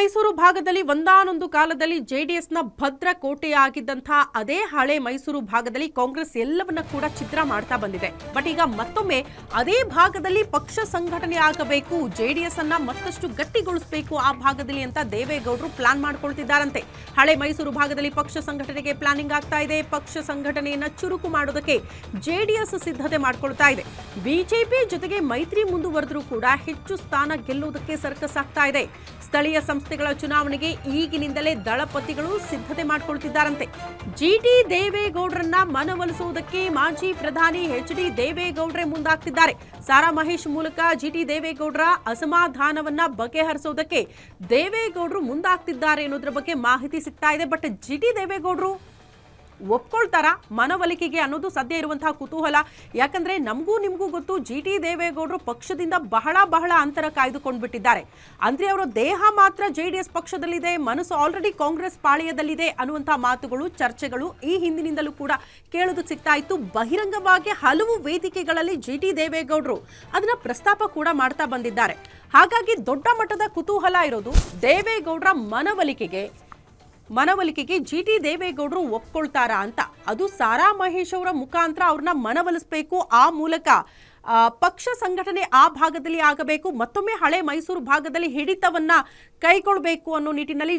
ಮೈಸೂರು ಭಾಗದಲ್ಲಿ ಒಂದಾನೊಂದು ಕಾಲದಲ್ಲಿ ಜೆಡಿಎಸ್ನ ಭದ್ರ ಕೋಟೆಯಾಗಿದ್ದಂತಹ ಅದೇ ಹಳೆ ಮೈಸೂರು ಭಾಗದಲ್ಲಿ ಕಾಂಗ್ರೆಸ್ ಎಲ್ಲವನ್ನ ಕೂಡ ಚಿತ್ರ ಮಾಡ್ತಾ ಬಂದಿದೆ. ಬಟ್ ಈಗ ಮತ್ತೊಮ್ಮೆ ಅದೇ ಭಾಗದಲ್ಲಿ ಪಕ್ಷ ಸಂಘಟನೆ ಆಗಬೇಕು ಜೆಡಿಎಸ್ ಅನ್ನ ಮತ್ತಷ್ಟು ಗಟ್ಟಿಗೊಳಿಸಬೇಕು ಆ ಭಾಗದಲ್ಲಿ ಅಂತ ದೇವೇಗೌಡರು ಪ್ಲಾನ್ ಮಾಡ್ಕೊಳ್ತಿದ್ದಾರಂತೆ. ಹಳೆ ಮೈಸೂರು ಭಾಗದಲ್ಲಿ ಪಕ್ಷ ಸಂಘಟನೆಗೆ ಪ್ಲಾನಿಂಗ್ ಆಗ್ತಾ ಇದೆ. ಪಕ್ಷ ಸಂಘಟನೆಯನ್ನ ಚುರುಕು ಮಾಡೋದಕ್ಕೆ ಜೆಡಿಎಸ್ ಸಿದ್ಧತೆ ಮಾಡ್ಕೊಳ್ತಾ ಇದೆ. ಬಿಜೆಪಿ ಜೊತೆಗೆ ಮೈತ್ರಿ ಮುಂದುವರೆದರೂ ಕೂಡ ಹೆಚ್ಚು ಸ್ಥಾನ ಗೆಲ್ಲುವುದಕ್ಕೆ ಸರ್ಕಸ್ ಆಗ್ತಾ ಇದೆ. ಸ್ಥಳೀಯ ಸಂಸ್ಥೆಗಳ ಚುನಾವಣೆಗೆ ಈಗಿನಿಂದಲೇ ದಳಪತಿಗಳು ಸಿದ್ಧತೆ ಮಾಡಿಕೊಳ್ತಿದ್ದಾರಂತೆ. ಜಿಟಿ ದೇವೇಗೌಡರನ್ನ ಮನವೊಲಿಸುವುದಕ್ಕೆ ಮಾಜಿ ಪ್ರಧಾನಿ ಎಚ್ ಡಿ ದೇವೇಗೌಡರೇ ಮುಂದಾಗ್ತಿದ್ದಾರೆ. ಸಾರಾ ಮಹೇಶ್ ಮೂಲಕ ಜಿಟಿ ದೇವೇಗೌಡರ ಅಸಮಾಧಾನವನ್ನ ಬಗೆಹರಿಸೋದಕ್ಕೆ ದೇವೇಗೌಡರು ಮುಂದಾಗ್ತಿದ್ದಾರೆ ಅನ್ನೋದ್ರ ಬಗ್ಗೆ ಮಾಹಿತಿ ಸಿಗ್ತಾ ಇದೆ. ಬಟ್ ಜಿಟಿ ದೇವೇಗೌಡರು ಒಪ್ಕೊಳ್ತಾರ? ಮನವೊಲಿಕೆಗೆ ಅನ್ನೋದು ಸದ್ಯ ಇರುವಂತಹ ಕುತೂಹಲ. ಯಾಕಂದ್ರೆ ನಮಗೂ ನಿಮಗೂ ಗೊತ್ತು, ಜಿ ಟಿ ದೇವೇಗೌಡರು ಪಕ್ಷದಿಂದ ಬಹಳ ಬಹಳ ಅಂತರ ಕಾಯ್ದುಕೊಂಡು ಬಿಟ್ಟಿದ್ದಾರೆ ಅಂದ್ರೆ ಅವರ ದೇಹ ಮಾತ್ರ ಜೆ ಡಿ ಎಸ್ ಪಕ್ಷದಲ್ಲಿದೆ, ಮನಸ್ಸು ಆಲ್ರೆಡಿ ಕಾಂಗ್ರೆಸ್ ಪಾಳೆಯದಲ್ಲಿದೆ ಅನ್ನುವಂತಹ ಮಾತುಗಳು, ಚರ್ಚೆಗಳು ಈ ಹಿಂದಿನಿಂದಲೂ ಕೂಡ ಕೇಳೋದಕ್ಕೆ ಸಿಗ್ತಾ ಇತ್ತು. ಬಹಿರಂಗವಾಗಿ ಹಲವು ವೇದಿಕೆಗಳಲ್ಲಿ ಜಿ ಟಿ ದೇವೇಗೌಡರು ಅದನ್ನ ಪ್ರಸ್ತಾಪ ಕೂಡ ಮಾಡ್ತಾ ಬಂದಿದ್ದಾರೆ. ಹಾಗಾಗಿ ದೊಡ್ಡ ಮಟ್ಟದ ಕುತೂಹಲ ಇರೋದು ದೇವೇಗೌಡರ ಮನವೊಲಿಕೆಗೆ ಮನವೊಲಿಕೆಗೆ ಜಿ ಟಿ ದೇವೇಗೌಡರು ಒಪ್ಕೊಳ್ತಾರಾ ಅಂತ. ಅದು ಸಾರಾ ಮಹೇಶ್ ಅವರ ಮುಖಾಂತರ ಅವ್ರನ್ನ ಮನವೊಲಿಸಬೇಕು. ಆ ಮೂಲಕ ಪಕ್ಷ ಸಂಘಟನೆ ಆ ಭಾಗದಲ್ಲಿ ಆಗಬೇಕು. ಮತ್ತೊಮ್ಮೆ ಹಳೆ ಮೈಸೂರು ಭಾಗದಲ್ಲಿ ಹಿಡಿತವನ್ನ ಕೈಗೊಳ್ಳಬೇಕು ಅನ್ನೋ ನಿಟ್ಟಿನಲ್ಲಿ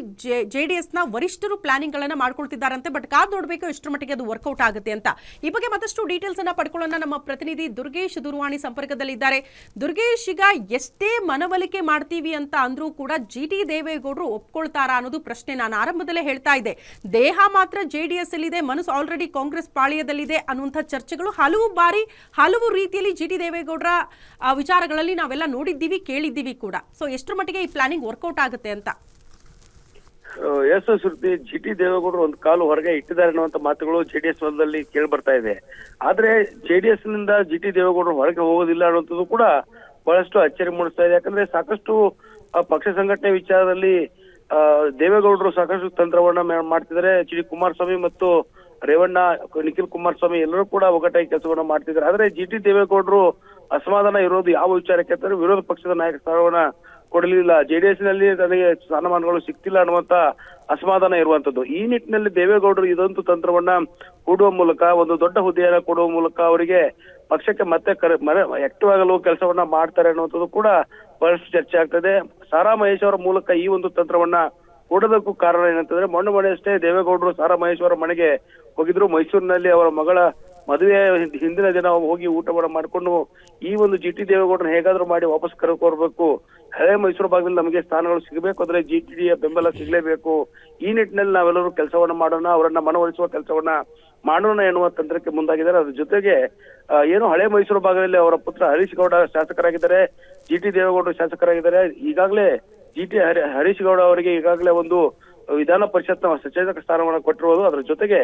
ಜೆ ಡಿ ಎಸ್ನ ವರಿಷ್ಠರು ಪ್ಲಾನಿಂಗ್ ಗಳನ್ನ ಮಾಡ್ಕೊಳ್ತಿದ್ದಾರಂತೆ. ಬಟ್ ಕಾದ್ ನೋಡಬೇಕು ಎಷ್ಟರ ಮಟ್ಟಿಗೆ ಅದು ವರ್ಕೌಟ್ ಆಗುತ್ತೆ ಅಂತ. ಈ ಬಗ್ಗೆ ಮತ್ತಷ್ಟು ಡೀಟೇಲ್ಸ್ ಅನ್ನ ಪಡ್ಕೊಳ್ಳೋಣ. ನಮ್ಮ ಪ್ರತಿನಿಧಿ ದುರ್ಗೇಶ್ ದೂರವಾಣಿ ಸಂಪರ್ಕದಲ್ಲಿದ್ದಾರೆ. ದುರ್ಗೇಶ್, ಈಗ ಎಷ್ಟೇ ಮನವೊಲಿಕೆ ಮಾಡ್ತೀವಿ ಅಂತ ಅಂದ್ರೂ ಕೂಡ ಜಿ ಟಿ ದೇವೇಗೌಡರು ಒಪ್ಕೊಳ್ತಾರಾ ಅನ್ನೋದು ಪ್ರಶ್ನೆ ನಾನು ಆರಂಭದಲ್ಲೇ ಹೇಳ್ತಾ ಇದ್ದೆ. ದೇಹ ಮಾತ್ರ ಜೆ ಡಿ ಎಸ್ ಅಲ್ಲಿದೆ ಮನಸ್ಸು ಆಲ್ರೆಡಿ ಕಾಂಗ್ರೆಸ್ ಪಾಳ್ಯದಲ್ಲಿದೆ ಅನ್ನುವಂಥ ಚರ್ಚೆಗಳು ಹಲವು ಬಾರಿ, ಹಲವು ರೀತಿಯಲ್ಲಿ ಜಿ ಟಿ ದೇವೇಗೌಡರ ವಿಚಾರಗಳಲ್ಲಿ ನಾವೆಲ್ಲ ನೋಡಿದ್ದೀವಿ, ಕೇಳಿದ್ದೀವಿ ಕೂಡ. ಸೊ ಎಷ್ಟರ ಮಟ್ಟಿಗೆ ಈ ಪ್ಲಾನಿಂಗ್ ವರ್ಕೌಟ್ ಆಗುತ್ತೆ ಅಂತ? ಎಸ್ ಶ್ರುತಿ ಜಿ ಟಿ ದೇವೇಗೌಡರು ಒಂದು ಕಾಲು ಹೊರಗೆ ಇಟ್ಟಿದ್ದಾರೆ ಅನ್ನುವಂತ ಮಾತುಗಳು ಜೆಡಿಎಸ್ ವಲಯದಲ್ಲಿ ಕೇಳಿ ಬರ್ತಾ ಇದೆ. ಆದ್ರೆ ಜೆಡಿಎಸ್ನಿಂದ ಜಿ ಟಿ ದೇವೇಗೌಡರು ಹೊರಗೆ ಹೋಗೋದಿಲ್ಲ ಅನ್ನುವಂಥದ್ದು ಕೂಡ ಬಹಳಷ್ಟು ಅಚ್ಚರಿ ಮೂಡಿಸ್ತಾ ಇದೆ. ಯಾಕಂದ್ರೆ ಸಾಕಷ್ಟು ಪಕ್ಷ ಸಂಘಟನೆ ವಿಚಾರದಲ್ಲಿ ದೇವೇಗೌಡರು ಸಾಕಷ್ಟು ತಂತ್ರವನ್ನ ಮಾಡ್ತಿದ್ದಾರೆ. ಎಚ್ ಡಿ ಕುಮಾರಸ್ವಾಮಿ ಮತ್ತು ರೇವಣ್ಣ, ನಿಖಿಲ್ ಕುಮಾರಸ್ವಾಮಿ ಎಲ್ಲರೂ ಕೂಡ ಒಗ್ಗಟ್ಟಾಗಿ ಕೆಲಸವನ್ನ ಮಾಡ್ತಿದ್ದಾರೆ. ಆದ್ರೆ ಜಿ ಟಿ ದೇವೇಗೌಡರು ಅಸಮಾಧಾನ ಇರೋದು ಯಾವ ವಿಚಾರಕ್ಕೆ ಅಂತಂದ್ರೆ ವಿರೋಧ ಪಕ್ಷದ ನಾಯಕ ಸ್ಥಾನವನ್ನ ಕೊಡಲಿಲ್ಲ. ಜೆಡಿಎಸ್ನಲ್ಲಿ ತನಗೆ ಸ್ಥಾನಮಾನಗಳು ಸಿಕ್ತಿಲ್ಲ ಅನ್ನುವಂತ ಅಸಮಾಧಾನ ಇರುವಂತದ್ದು. ಈ ನಿಟ್ಟಿನಲ್ಲಿ ದೇವೇಗೌಡರು ಇದೊಂದು ತಂತ್ರವನ್ನ ಹೂಡುವ ಮೂಲಕ, ಒಂದು ದೊಡ್ಡ ಹುದ್ದೆಯನ್ನ ಕೊಡುವ ಮೂಲಕ ಅವರಿಗೆ ಪಕ್ಷಕ್ಕೆ ಮತ್ತೆ ಆಕ್ಟಿವ್ ಆಗಲು ಕೆಲಸವನ್ನ ಮಾಡ್ತಾರೆ ಅನ್ನುವಂಥದ್ದು ಕೂಡ ಬಹಳಷ್ಟು ಚರ್ಚೆ ಆಗ್ತದೆ. ಸಾರಾ ಮಹೇಶ್ ಅವರ ಮೂಲಕ ಈ ಒಂದು ತಂತ್ರವನ್ನ ಕೊಡೋದಕ್ಕೂ ಕಾರಣ ಏನಂತಂದ್ರೆ, ಮೊನ್ನೆ ಮೊನ್ನೆ ದೇವೇಗೌಡರು ಸಾರಾ ಮಹೇಶ್ವರ ಮನೆಗೆ ಹೋಗಿದ್ರು. ಮೈಸೂರಿನಲ್ಲಿ ಅವರ ಮಗಳ ಮದುವೆ ಹಿಂದಿನ ದಿನ ಹೋಗಿ ಊಟವನ್ನ ಮಾಡ್ಕೊಂಡು ಈ ಒಂದು ಜಿ ಟಿ ದೇವೇಗೌಡರನ್ನ ಹೇಗಾದ್ರೂ ಮಾಡಿ ವಾಪಸ್ ಕರೆಕೋರ್ಬೇಕು ಹಳೆ ಮೈಸೂರು ಭಾಗದಲ್ಲಿ ನಮಗೆ ಸ್ಥಾನಗಳು ಸಿಗಬೇಕು ಅಂದ್ರೆ ಜಿ ಟಿ ಡಿಯ ಬೆಂಬಲ ಸಿಗಲೇಬೇಕು. ಈ ನಿಟ್ಟಿನಲ್ಲಿ ನಾವೆಲ್ಲರೂ ಕೆಲಸವನ್ನ ಮಾಡೋಣ, ಅವರನ್ನ ಮನವೊಲಿಸುವ ಕೆಲಸವನ್ನ ಮಾಡೋಣ ಎನ್ನುವ ತಂತ್ರಕ್ಕೆ ಮುಂದಾಗಿದ್ದಾರೆ. ಅದ್ರ ಜೊತೆಗೆ ಏನು ಹಳೆ ಮೈಸೂರು ಭಾಗದಲ್ಲಿ ಅವರ ಪುತ್ರ ಹರೀಶ್ ಗೌಡ ಶಾಸಕರಾಗಿದ್ದಾರೆ, ಜಿ ಟಿ ದೇವೇಗೌಡರು ಶಾಸಕರಾಗಿದ್ದಾರೆ. ಈಗಾಗಲೇ ಜಿ ಟಿ ಹರೀಶ್ ಗೌಡ ಅವರಿಗೆ ಈಗಾಗಲೇ ಒಂದು ವಿಧಾನ ಪರಿಷತ್ನ ಸಚೇತಕ ಸ್ಥಾನಮಾನ ಕೊಟ್ಟಿರುವುದು. ಅದರ ಜೊತೆಗೆ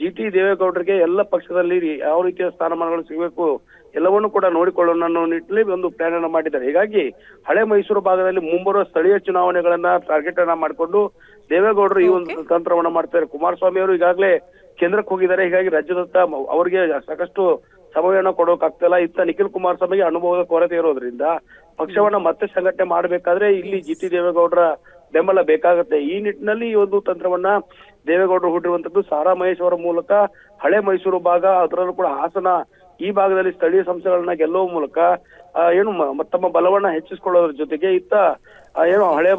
ಜಿ ಟಿ ದೇವೇಗೌಡರಿಗೆ ಎಲ್ಲ ಪಕ್ಷದಲ್ಲಿ ಯಾವ ರೀತಿಯ ಸ್ಥಾನಮಾನಗಳು ಸಿಗಬೇಕು ಎಲ್ಲವನ್ನೂ ಕೂಡ ನೋಡಿಕೊಳ್ಳೋಣ ಅನ್ನೋ ನಿಟ್ಟಿನಲ್ಲಿ ಒಂದು ಪ್ಲಾನ್ ಅನ್ನ ಮಾಡಿದ್ದಾರೆ. ಹೀಗಾಗಿ ಹಳೆ ಮೈಸೂರು ಭಾಗದಲ್ಲಿ ಮುಂಬರುವ ಸ್ಥಳೀಯ ಚುನಾವಣೆಗಳನ್ನ ಟಾರ್ಗೆಟ್ ಅನ್ನ ಮಾಡಿಕೊಂಡು ದೇವೇಗೌಡರು ಈ ಒಂದು ತಂತ್ರವನ್ನ ಮಾಡ್ತಾರೆ ಕುಮಾರಸ್ವಾಮಿ ಅವರು ಈಗಾಗಲೇ ಕೇಂದ್ರಕ್ಕೆ ಹೋಗಿದ್ದಾರೆ. ಹೀಗಾಗಿ ರಾಜ್ಯದತ್ತ ಅವರಿಗೆ ಸಾಕಷ್ಟು ಸಮಯವನ್ನ ಕೊಡೋಕಾಗ್ತಿಲ್ಲ ಇತ್ತ ನಿಖಿಲ್ ಕುಮಾರಸ್ವಾಮಿಗೆ ಅನುಭವದ ಕೊರತೆ ಇರೋದ್ರಿಂದ ಪಕ್ಷವನ್ನ ಮತ್ತೆ ಸಂಘಟನೆ ಮಾಡಬೇಕಾದ್ರೆ ಇಲ್ಲಿ ಜಿ ಟಿ ದೇವೇಗೌಡರ ಬೆಂಬಲ ಬೇಕಾಗುತ್ತೆ. ಈ ನಿಟ್ಟಿನಲ್ಲಿ ಈ ಒಂದು ತಂತ್ರವನ್ನ ದೇವೇಗೌಡರು ಹುಟ್ಟಿರುವಂತದ್ದು ಸಾರಾ ಮಹೇಶ್ ಅವರ ಮೂಲಕ ಹಳೆ ಮೈಸೂರು ಭಾಗ, ಅದರಲ್ಲೂ ಕೂಡ ಹಾಸನ ಈ ಭಾಗದಲ್ಲಿ ಸ್ಥಳೀಯ ಸಂಸ್ಥೆಗಳನ್ನ ಗೆಲ್ಲುವ ಮೂಲಕ ಏನು ತಮ್ಮ ಬಲವನ್ನ ಹೆಚ್ಚಿಸಿಕೊಳ್ಳೋದ್ರ ಜೊತೆಗೆ ಇತ್ತ ಏನು ಹಳೆ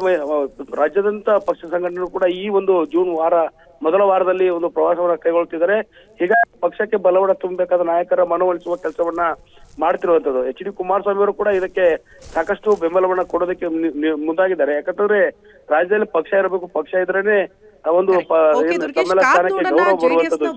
ರಾಜ್ಯದಂತ ಪಕ್ಷ ಸಂಘಟನೆಗಳು ಕೂಡ ಈ ಒಂದು ಜೂನ್ ವಾರ ಮೊದಲ ವಾರದಲ್ಲಿ ಒಂದು ಪ್ರವಾಸವನ್ನ ಕೈಗೊಳ್ತಿದ್ದಾರೆ. ಹೀಗಾಗಿ ಪಕ್ಷಕ್ಕೆ ಬಲವನ್ನ ತುಂಬಬೇಕಾದ ನಾಯಕರ ಮನವೊಲಿಸುವ ಕೆಲಸವನ್ನ ಮಾಡ್ತಿರುವಂತದ್ದು. ಎಚ್ ಡಿ ಕುಮಾರಸ್ವಾಮಿ ಅವರು ಕೂಡ ಇದಕ್ಕೆ ಸಾಕಷ್ಟು ಬೆಂಬಲವನ್ನ ಕೊಡೋದಕ್ಕೆ ಮುಂದಾಗಿದ್ದಾರೆ. ಯಾಕಂತಂದ್ರೆ ರಾಜ್ಯದಲ್ಲಿ ಪಕ್ಷ ಇರಬೇಕು ಪಕ್ಷ ಇದ್ರೇನೆ ಒಂದು ತಮ್ಮೆಲ್ಲ ಕಾದ್ ಸ್ಥಾನಕ್ಕೆ ಗೌರವ ಬರುವಂತದ್ದು.